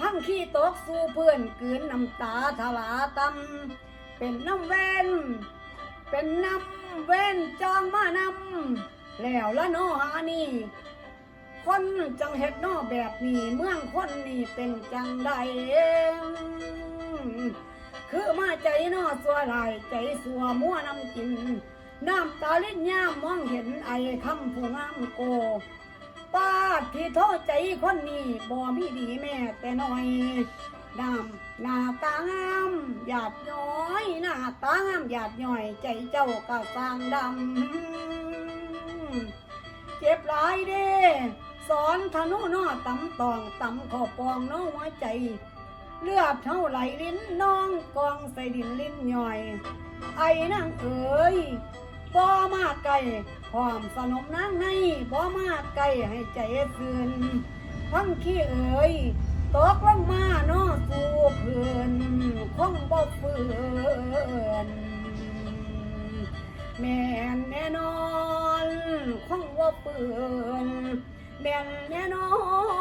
พังขี้ตกสู่เพื่อนกืนน้ำตาทลาตำเป็นน้ำเวนเป็นน้ำเวนจองมานำแล้วละนอหานี่คนจังเฮ็ดนอแบบนี้เมืองคนนี่เป็นจังใดคือมาใจนอสัวลายใจสัวมั่วน้ำกิน น้ำตาลิ้นย่ามมองเห็นไอ้คำผู้งามโก ป้าดที่โทษใจคนนี้บ่มีดีแม่แต่น้อยดำหน้าตางามหยาดย้อยหน้าตางามหยาดย้อยใจเจ้าก็สางดำเจ็บหลายเด้สอนธนูนอตำตองตำขอปองน้องหัวใจ เลือดเท่าไหลลิ้นน้องกองใส่ดินลิ้นย่อย ไอ้นางเอ๋ย บ่มาไกลพร้อมสนมนางในบ่มาไกลให้ใจคืนพังขี้เอ๋ยตกลงมาเนอสู่เพื่อนคงบ่เฟื่อนแม่นแน่นอนคงว่าเปื่อนแม่นแน่นอน